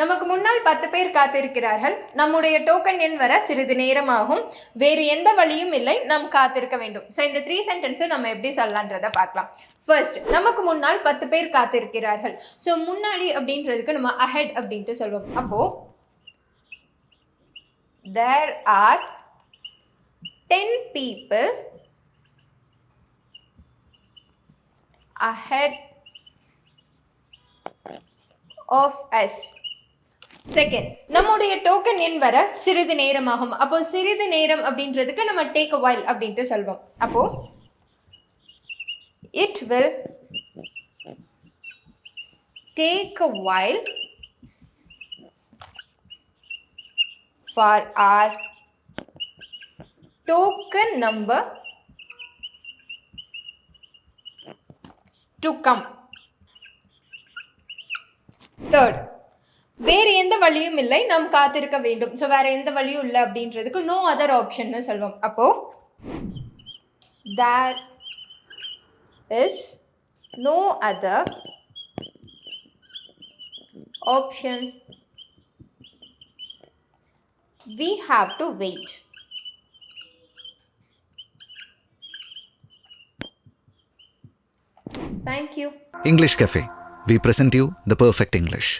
நமக்கு முன்னால் பத்து பேர் காத்திருக்கிறார்கள். நம்முடைய டோக்கன் எண் வர சிறிது நேரமாகும். வேறு எந்த வழியும் இல்லை. நாம் காத்திருக்க வேண்டும். ஸோ இந்த த்ரீ சென்டென்ஸும் நம்ம எப்படி சொல்லலான்றதை பார்க்கலாம். ஃபர்ஸ்ட் நமக்கு முன்னால் பத்து பேர் காத்திருக்கிறார்கள். ஸோ முன்னாடி அப்படின்றதுக்கு நம்ம அஹெட் அப்படின்ட்டு சொல்லுவோம் அப்போ there are ten people ahead of us second நம்முடைய டோக்கன் எண் வர சிறிது நேரம் ஆகும் அப்போ சிறிது நேரம் அப்படின்றதுக்கு நம்ம டேக் அ வைல் அப்படின்ட்டு சொல்வோம். அப்போ it will take a while for our token number to come third வேறு எந்த வழியும் இல்லை. நாம் காத்திருக்க வேண்டும். ஸோ வேற எந்த வழியும் இல்லை அப்படின்றதுக்கு நோ அதர் ஆப்ஷன்னு சொல்வோம் அப்போ there is no other option we have to wait thank you English cafe we present you the perfect English